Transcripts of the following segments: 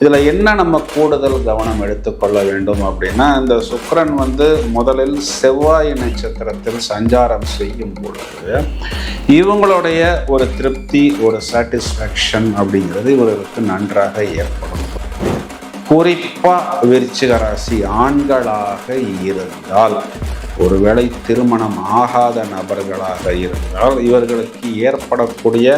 இதில் என்ன நம்ம கூடுதல் கவனம் எடுத்துக்கொள்ள வேண்டும் அப்படின்னா இந்த சுக்கரன் வந்து முதலில் செவ்வாய் நட்சத்திரத்தில் சஞ்சாரம் செய்யும் பொழுது இவங்களுடைய ஒரு திருப்தி ஒரு சாட்டிஸ்ஃபேக்ஷன் அப்படிங்கிறது இவர்களுக்கு நன்றாக ஏற்படும். குறிப்பாக விருச்சிக ராசி ஆண்களாக இருந்தால் ஒருவேளை திருமணம் ஆகாத நபர்களாக இருந்தால் இவர்களுக்கு ஏற்படக்கூடிய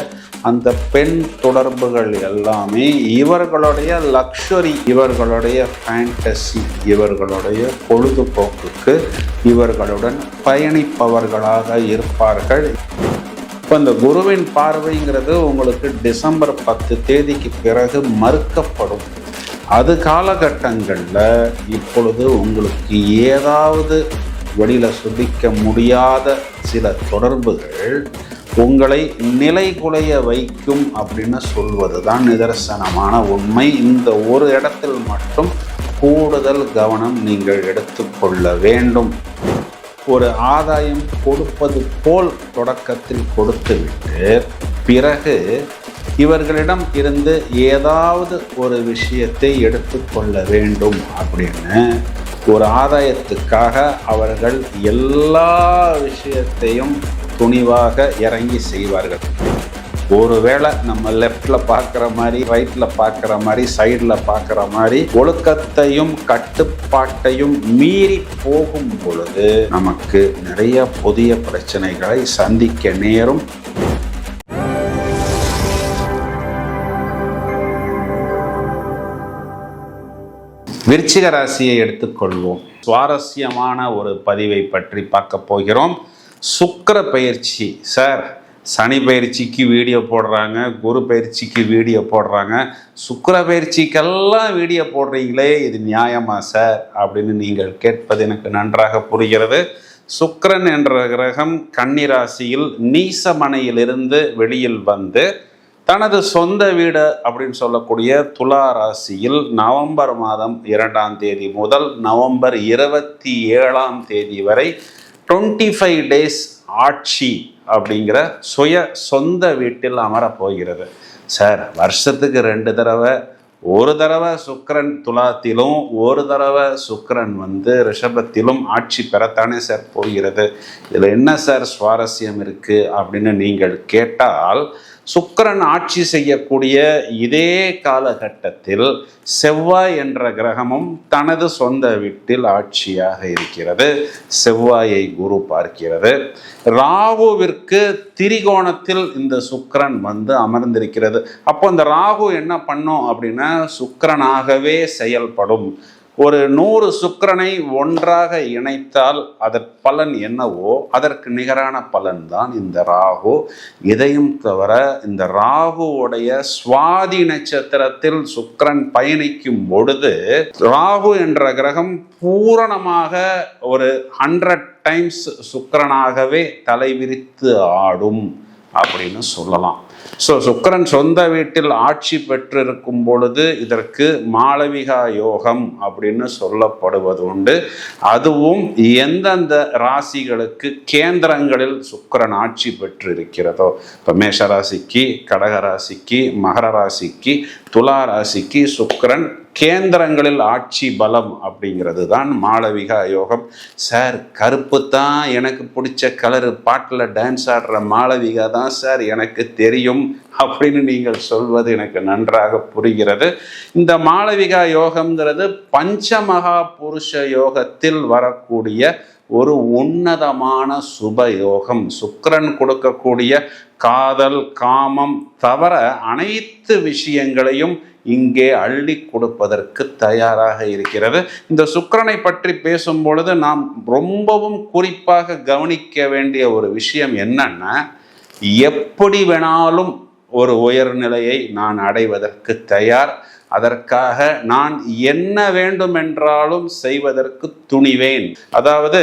அந்த பெண் தொடர்புகள் எல்லாமே இவர்களுடைய லக்ஷரி இவர்களுடைய ஃபேண்டசி இவர்களுடைய பொழுதுபோக்குக்கு இவர்களுடன் பயணிப்பவர்களாக இருப்பார்கள். இப்போ இந்த குருவின் பார்வைங்கிறது உங்களுக்கு டிசம்பர் பத்து தேதிக்கு பிறகு மறுக்கப்படும். அது காலகட்டங்களில் இப்பொழுது உங்களுக்கு ஏதாவது வெளியில் சுபிக்க முடியாத சில தொடர்புகள் உங்களை நிலைகுலைய வைக்கும் அப்படின்னு சொல்வது தான் நிதர்சனமான உண்மை. இந்த ஒரு இடத்தில் மட்டும் கூடுதல் கவனம் நீங்கள் எடுத்துக்கொள்ள வேண்டும். ஒரு ஆதாயம் கொடுப்பது போல் தொடக்கத்தில் கொடுத்துவிட்டு பிறகு இவர்களிடம் இருந்து ஏதாவது ஒரு விஷயத்தை எடுத்துக்கொள்ள வேண்டும் அப்படின்னு ஒரு ஆதாயத்துக்காக அவர்கள் எல்லா விஷயத்தையும் துணிவாக இறங்கி செய்வார்கள். ஒருவேளை நம்ம லெஃப்டில் பார்க்குற மாதிரி ரைட்டில் பார்க்குற மாதிரி சைடில் பார்க்குற மாதிரி ஒழுக்கத்தையும் கட்டுப்பாட்டையும் மீறி போகும் பொழுது நமக்கு நிறைய புதிய பிரச்சனைகளை சந்திக்க நேரும். விருச்சிக ராசியை எடுத்துக்கொள்வோம். சுவாரஸ்யமான ஒரு பதிவை பற்றி பார்க்க போகிறோம். சுக்கர பயிற்சி சார். சனி பயிற்சிக்கு வீடியோ போடுறாங்க குரு பயிற்சிக்கு வீடியோ போடுறாங்க. சுக்கர பயிற்சிக்கெல்லாம் வீடியோ போடுறீங்களே இது நியாயமா சார்? அப்படின்னு நீங்கள் கேட்பது எனக்கு நன்றாக புரிகிறது. சுக்கரன் என்ற கிரகம் கன்னிராசியில் நீசமனையிலிருந்து வெளியில் வந்து தனது சொந்த வீடு அப்படின்னு சொல்லக்கூடிய துலா ராசியில் நவம்பர் மாதம் இரண்டாம் தேதி முதல் நவம்பர் இருபத்தி ஏழாம் தேதி வரை டுவெண்ட்டி ஃபைவ் டேஸ் ஆட்சி அப்படிங்கிற சுய சொந்த வீட்டில் அமரப் போகிறது சார் வருஷத்துக்கு ரெண்டு தடவை ஒரு தடவை சுக்கரன் துலாத்திலும் ஒரு தடவை சுக்கரன் வந்து ரிஷபத்திலும் ஆட்சி பெறத்தானே சார் போகிறது. இதில் என்ன சார் சுவாரஸ்யம் இருக்குது அப்படின்னு நீங்கள் கேட்டால் சுக்கரன் ஆட்சி செய்யக்கூடிய இதே காலகட்டத்தில் செவ்வாய் என்ற கிரகமும் தனது சொந்த வீட்டில் ஆட்சியாக இருக்கிறது. செவ்வாயை குரு பார்க்கிறது. ராகுவிற்கு திரிகோணத்தில் இந்த சுக்கிரன் வந்து அமர்ந்திருக்கிறது. அப்போ இந்த ராகு என்ன பண்ணும் அப்படின்னா சுக்கரனாகவே செயல்படும். ஒரு நூறு சுக்கரனை ஒன்றாக இணைத்தால் அதன் பலன் என்னவோ அதற்கு நிகரான பலன் தான் இந்த ராகு. இதையும் தவிர இந்த ராகுவுடைய சுவாதி நட்சத்திரத்தில் சுக்கிரன் பயணிக்கும் பொழுது ராகு என்ற கிரகம் பூரணமாக ஒரு ஹண்ட்ரட் டைம்ஸ் சுக்கரனாகவே தலைவிரித்து ஆடும் அப்படின்னு சொல்லலாம். ஸோ சுக்கரன் சொந்த வீட்டில் ஆட்சி பெற்றிருக்கும் பொழுது இதற்கு மாளவிகா யோகம் அப்படின்னு சொல்லப்படுவது உண்டு. அதுவும் எந்தெந்த ராசிகளுக்கு கேந்திரங்களில் சுக்கரன் ஆட்சி பெற்றிருக்கிறதோ இப்போ மேஷ ராசிக்கு கடக ராசிக்கு மகர ராசிக்கு துலா ராசிக்கு சுக்கரன் கேந்திரங்களில் ஆட்சி பலம் அப்படிங்கிறது தான் மாளவிகா யோகம். சார் கருப்பு தான் எனக்கு பிடிச்ச கலரு பாட்டில் டான்ஸ் ஆடுற மாளவிகா தான் சார் எனக்கு தெரியும் அப்படின்னு நீங்கள் சொல்வது எனக்கு நன்றாக புரிகிறது. இந்த மாளவிகா யோகம்ங்கிறது பஞ்சமகா புருஷ யோகத்தில் வரக்கூடிய ஒரு உன்னதமான சுப யோகம் சுக்கிரன் கொடுக்கக்கூடிய காதல் காமம் தவிர அனைத்து விஷயங்களையும் இங்கே அள்ளி கொடுப்பதற்கு தயாராக இருக்கிறது. இந்த சுக்கரனை பற்றி பேசும் பொழுது நாம் ரொம்பவும் குறிப்பாக கவனிக்க வேண்டிய ஒரு விஷயம் என்னன்னா எப்படி வேணாலும் ஒரு உயர்நிலையை நான் அடைவதற்கு தயார். அதற்காக நான் என்ன வேண்டுமென்றாலும் செய்வதற்கு துணிவேன். அதாவது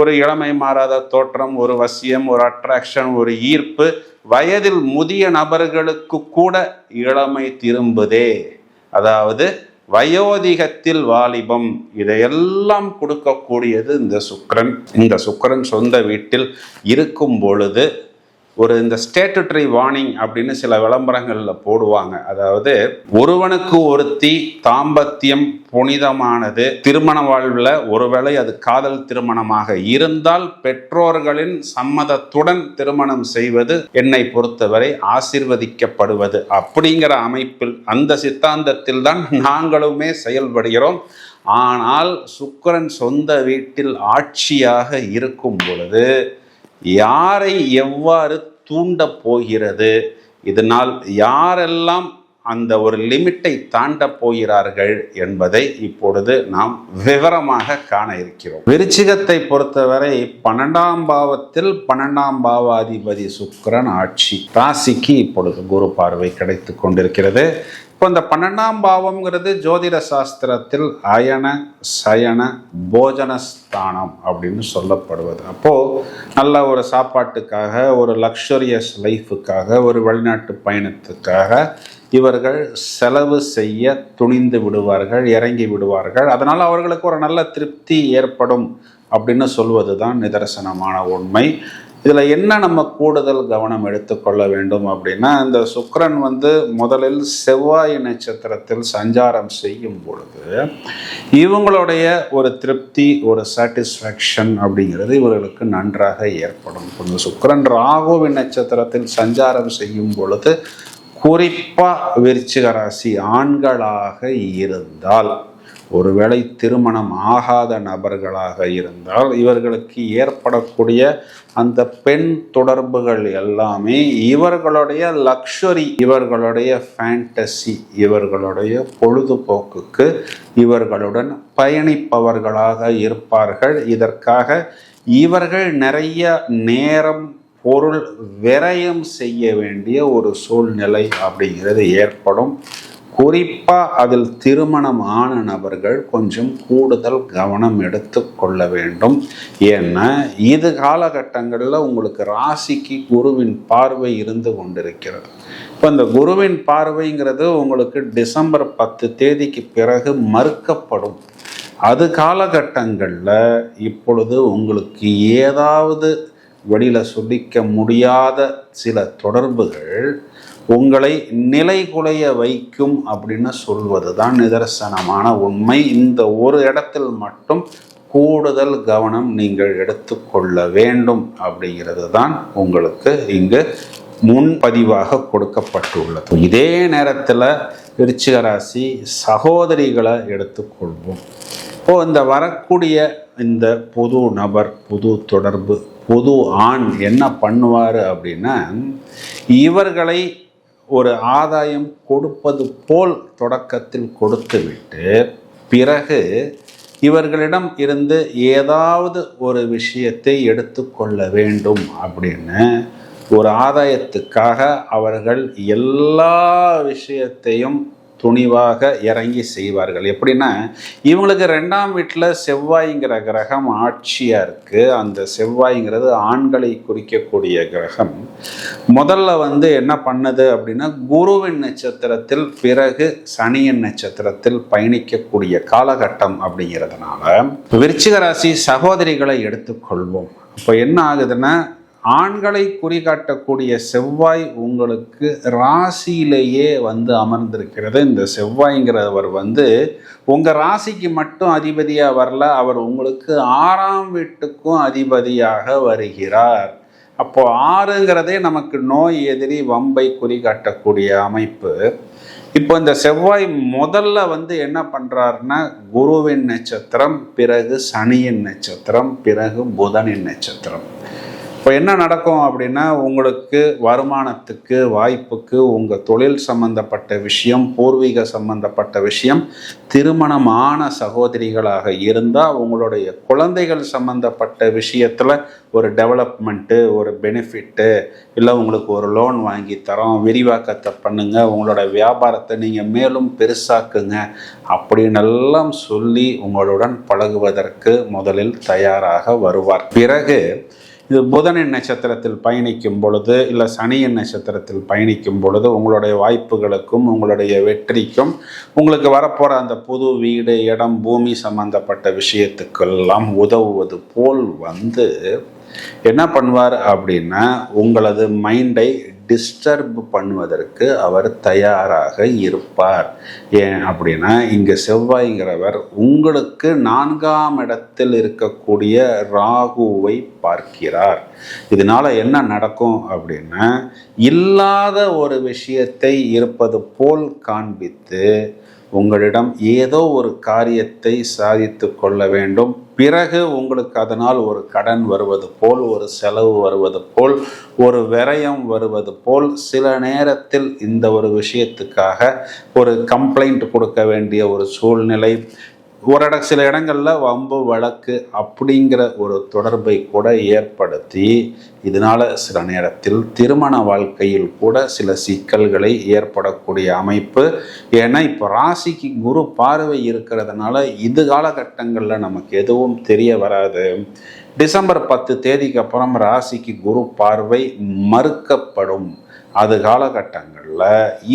ஒரு இளமை மாறாத தோற்றம் ஒரு வசியம் ஒரு அட்ராக்ஷன் ஒரு ஈர்ப்பு வயதில் முதிய நபர்களுக்கு கூட இளமை திரும்புதே. அதாவது வயோதிகத்தில் வாலிபம் இதையெல்லாம் கொடுக்கக்கூடியது இந்த சுக்கிரன். இந்த சுக்கரன் சொந்த வீட்டில் இருக்கும் பொழுது ஒரு இந்த ஸ்டேட்டுட்டரி வார்னிங் அப்படின்னு சில விளம்பரங்களில் போடுவாங்க. அதாவது ஒருவனுக்கு ஒருத்தி தாம்பத்தியம் புனிதமானது திருமண வாழ்வில் ஒருவேளை அது காதல் திருமணமாக இருந்தால் பெற்றோர்களின் சம்மதத்துடன் திருமணம் செய்வது என்னை பொறுத்தவரை ஆசிர்வதிக்கப்படுவது. அப்படிங்கிற அமைப்பில் அந்த சித்தாந்தத்தில் தான் நாங்களுமே செயல்படுகிறோம். ஆனால் சுக்கரன் சொந்த வீட்டில் ஆட்சியாக இருக்கும் பொழுது யாரை எவ்வாறு தூண்ட போகிறது? இதனால் யாரெல்லாம் அந்த ஒரு லிமிட்டை தாண்டப் போகிறார்கள் என்பதை இப்பொழுது நாம் விவரமாக காண இருக்கிறோம். விருச்சிகத்தை பொறுத்தவரை பன்னெண்டாம் பாவத்தில் பன்னெண்டாம் பாவாதிபதி சுக்கிரன் ஆட்சி ராசிக்கு இப்பொழுது குரு பார்வை கிடைத்து கொண்டிருக்கிறது. இப்போ இந்த பன்னெண்டாம் பாவம்ங்கிறது ஜோதிட சாஸ்திரத்தில் அயன சயன போஜனஸ்தானம் அப்படின்னு சொல்லப்படுவது. அப்போது நல்ல ஒரு சாப்பாட்டுக்காக ஒரு லக்ஷரியஸ் லைஃபுக்காக ஒரு வெளிநாட்டு பயணத்துக்காக இவர்கள் செலவு செய்ய துணிந்து விடுவார்கள் இறங்கி விடுவார்கள். அதனால் அவர்களுக்கு ஒரு நல்ல திருப்தி ஏற்படும் அப்படின்னு சொல்வது தான் நிதர்சனமான உண்மை. இதில் என்ன நம்ம கூடுதல் கவனம் எடுத்துக்கொள்ள வேண்டும் அப்படின்னா இந்த சுக்கரன் வந்து முதலில் செவ்வாய் நட்சத்திரத்தில் சஞ்சாரம் செய்யும் பொழுது இவங்களுடைய ஒரு திருப்தி ஒரு சாட்டிஸ்ஃபேக்ஷன் அப்படிங்கிறது இவர்களுக்கு நன்றாக ஏற்படும். கொஞ்சம் சுக்கரன் சுக்கிரன் ராகுவின் நட்சத்திரத்தில் சஞ்சாரம் செய்யும் பொழுது குறிப்பாக விருச்சிக ராசி ஆண்களாக இருந்தால் ஒருவேளை திருமணம் ஆகாத நபர்களாக இருந்தால் இவர்களுக்கு ஏற்படக்கூடிய அந்த பெண் தொடர்புகள் எல்லாமே இவர்களுடைய லக்ஷரி இவர்களுடைய ஃபேண்டசி இவர்களுடைய பொழுதுபோக்குக்கு இவர்களுடன் பயணிப்பவர்களாக இருப்பார்கள். இதற்காக இவர்கள் நிறைய நேரம் பொருள் விரயம் செய்ய வேண்டிய ஒரு சூழ்நிலை அப்படிங்கிறது ஏற்படும். குறிப்பாக அதில் திருமணம் ஆன நபர்கள் கொஞ்சம் கூடுதல் கவனம் எடுத்து கொள்ள வேண்டும். ஏன்னா இது காலகட்டங்களில் உங்களுக்கு ராசிக்கு குருவின் பார்வை இருந்து கொண்டிருக்கிறது. இப்போ இந்த குருவின் பார்வைங்கிறது உங்களுக்கு டிசம்பர் பத்து தேதிக்கு பிறகு மறுக்கப்படும். அது காலகட்டங்களில் இப்பொழுது உங்களுக்கு ஏதாவது வெளியில் சொல்லிக்க முடியாத சில தொடர்புகள் உங்களை நிலைகுலைய வைக்கும் அப்படின்னு சொல்வது தான் நிதர்சனமான உண்மை. இந்த ஒரு இடத்தில் மட்டும் கூடுதல் கவனம் நீங்கள் எடுத்துக்கொள்ள வேண்டும் அப்படிங்கிறது தான் உங்களுக்கு இங்கு முன்பதிவாக கொடுக்கப்பட்டுள்ளது. இதே நேரத்தில் விருச்சிகராசி சகோதரிகளை எடுத்துக்கொள்வோம் இப்போ இந்த வரக்கூடிய இந்த புது நபர் புது தொடர்பு புது ஆண் என்ன பண்ணுவார் அப்படின்னா இவர்களை ஒரு ஆதாயம் கொடுப்பது போல் தொடக்கத்தில் கொடுத்துவிட்டு பிறகு இவர்களிடம் இருந்து ஏதாவது ஒரு விஷயத்தை எடுத்துக்கொள்ள வேண்டும் அப்படின்னு ஒரு ஆதாயத்துக்காக அவர்கள் எல்லா விஷயத்தையும் துணிவாக இறங்கி செய்வார்கள். எப்படின்னா இவங்களுக்கு ரெண்டாம் வீட்டில் செவ்வாய்ங்கிற கிரகம் ஆட்சியாக இருக்குது அந்த செவ்வாய்ங்கிறது ஆண்களை குறிக்கக்கூடிய கிரகம். முதல்ல வந்து என்ன பண்ணுது அப்படின்னா குருவின் நட்சத்திரத்தில் பிறகு சனியின் நட்சத்திரத்தில் பயணிக்கக்கூடிய காலகட்டம் அப்படிங்கிறதுனால விருச்சிக ராசி சகோதரிகளை எடுத்துக்கொள்வோம். அப்போ என்ன ஆகுதுன்னா ஆண்களை குறிகாட்டக்கூடிய செவ்வாய் உங்களுக்கு ராசியிலேயே வந்து அமர்ந்திருக்கிறது. இந்த செவ்வாய்ங்கிறவர் வந்து உங்கள் ராசிக்கு மட்டும் அதிபதியாக வரல அவர் உங்களுக்கு ஆறாம் வீட்டுக்கும் அதிபதியாக வருகிறார். அப்போது ஆறுங்கிறதே நமக்கு நோய் எதிரி வம்பை குறிகாட்டக்கூடிய அமைப்பு. இப்போ இந்த செவ்வாய் முதல்ல வந்து என்ன பண்ணுறாருன்னா குருவின் நட்சத்திரம் பிறகு சனியின் நட்சத்திரம் பிறகு புதனின் நட்சத்திரம். இப்போ என்ன நடக்கும் அப்படின்னா உங்களுக்கு வருமானத்துக்கு வாய்ப்புக்கு உங்கள் தொழில் சம்பந்தப்பட்ட விஷயம் பூர்வீக சம்பந்தப்பட்ட விஷயம் திருமணமான சகோதரிகளாக இருந்தால் உங்களுடைய குழந்தைகள் சம்பந்தப்பட்ட விஷயத்தில் ஒரு டெவலப்மெண்ட்டு ஒரு பெனிஃபிட்டு இல்லை உங்களுக்கு ஒரு லோன் வாங்கி தரோம் விரிவாக்கத்தை பண்ணுங்கள் உங்களோட வியாபாரத்தை நீங்கள் மேலும் பெருசாக்குங்க அப்படின்னெல்லாம் சொல்லி உங்களுடன் பழகுவதற்கு முதலில் தயாராக வருவார். பிறகு இது புதனின் நட்சத்திரத்தில் பயணிக்கும் பொழுது இல்லை சனியின் நட்சத்திரத்தில் பயணிக்கும் பொழுது உங்களுடைய வாய்ப்புகளுக்கும் உங்களுடைய வெற்றிக்கும் உங்களுக்கு வரப்போகிற அந்த புது வீடு இடம் பூமி சம்பந்தப்பட்ட விஷயத்துக்கெல்லாம் உதவுவது போல் வந்து என்ன பண்ணுவார் அப்படின்னா உங்களது மைண்டை டிஸ்டர்ப் பண்ணுவதற்கு அவர் தயாராக இருப்பார். ஏன் அப்படின்னா இங்கே செவ்வாய்ங்கிறவர் உங்களுக்கு நான்காம் இடத்தில் இருக்கக்கூடிய ராகுவை பார்க்கிறார். இதனால் என்ன நடக்கும் அப்படின்னா இல்லாத ஒரு விஷயத்தை இருப்பது போல் காண்பித்து உங்களிடம் ஏதோ ஒரு காரியத்தை சாதித்து கொள்ள வேண்டும். பிறகு உங்களுக்கு அதனால் ஒரு கடன் வருவது போல் ஒரு செலவு வருவது போல் ஒரு விரயம் வருவது போல் சில நேரத்தில் இந்த ஒரு விஷயத்துக்காக ஒரு கம்ப்ளைண்ட் கொடுக்க வேண்டிய ஒரு சூழ்நிலை ஒரு இட சில இடங்களில் வம்பு வழக்கு அப்படிங்கிற ஒரு தொடர்பை கூட ஏற்படுத்தி இதனால் சில நேரத்தில் திருமண வாழ்க்கையில் கூட சில சிக்கல்களை ஏற்படக்கூடிய அமைப்பு. ஏன்னா இப்போ ராசிக்கு குரு பார்வை இருக்கிறதுனால இது காலகட்டங்களில் நமக்கு எதுவும் தெரிய வராது. டிசம்பர் பத்து தேதிக்கு அப்புறம் ராசிக்கு குரு பார்வை மறுக்கப்படும். அது காலகட்டங்களில்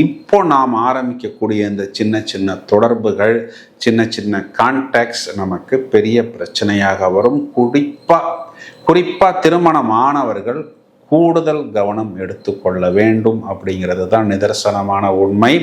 இப்போ நாம் ஆரம்பிக்கக்கூடிய இந்த சின்ன சின்ன தொடர்புகள் சின்ன சின்ன கான்டாக்ட்ஸ் நமக்கு பெரிய பிரச்சனையாக வரும். குறிப்பாக குறிப்பாக திருமணமானவர்கள் கூடுதல் கவனம் எடுத்துக்கொள்ள வேண்டும் அப்படிங்கிறது தான் நிதர்சனமான உண்மை.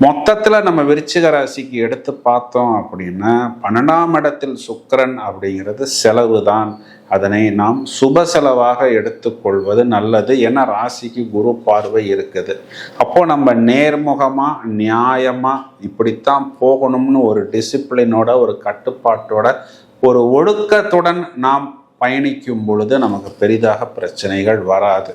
மொத்தத்தில் நம்ம விருச்சிக ராசிக்கு எடுத்து பார்த்தோம் அப்படின்னா பன்னெண்டாம் இடத்தில் சுக்கரன் அப்படிங்கிறது செலவு தான் அதனை நாம் சுப செலவாக எடுத்துக்கொள்வது நல்லது ஏன்னா ராசிக்கு குரு பார்வை இருக்குது. அப்போ நம்ம நேர்முகமாக நியாயமாக இப்படித்தான் போகணும்னு ஒரு டிசிப்ளினோட ஒரு கட்டுப்பாட்டோட ஒரு ஒழுக்கத்துடன் நாம் பயணிக்கும் பொழுது நமக்கு பெரிதாக பிரச்சனைகள் வராது.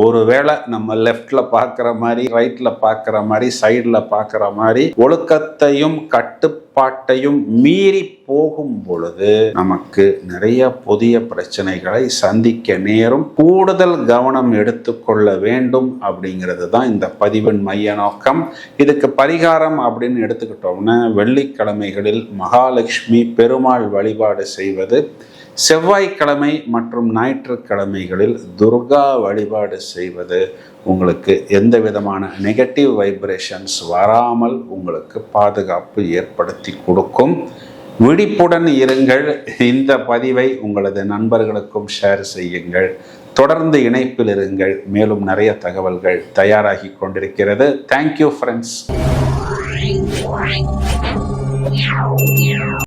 ஒருவேளை நம்ம லெஃப்டில் பார்க்குற மாதிரி ரைட்டில் பார்க்குற மாதிரி சைடில் பார்க்குற மாதிரி ஒழுக்கத்தையும் கட்டுப்பாட்டையும் மீறி போகும் பொழுது நமக்கு நிறைய புதிய பிரச்சனைகளை சந்திக்க நேரும் கூடுதல் கவனம் எடுத்துக்கொள்ள வேண்டும் அப்படிங்கிறது தான் இந்த பதிவின் மைய நோக்கம். இதுக்கு பரிகாரம் அப்படின்னு எடுத்துக்கிட்டோம்னா வெள்ளிக்கிழமைகளில் மகாலட்சுமி பெருமாள் வழிபாடு செய்வது செவ்வாய்க்கிழமை மற்றும் ஞாயிற்றுக்கிழமைகளில் துர்கா வழிபாடு செய்வது உங்களுக்கு எந்த விதமான நெகட்டிவ் வைப்ரேஷன்ஸ் வராமல் உங்களுக்கு பாதுகாப்பு ஏற்படுத்தி கொடுக்கும். விழிப்புடன் இருங்கள். இந்த பதிவை உங்களது நண்பர்களுக்கும் ஷேர் செய்யுங்கள். தொடர்ந்து இணைப்பில் இருங்கள். மேலும் நிறைய தகவல்கள் தயாராகி கொண்டிருக்கிறது. Thank you friends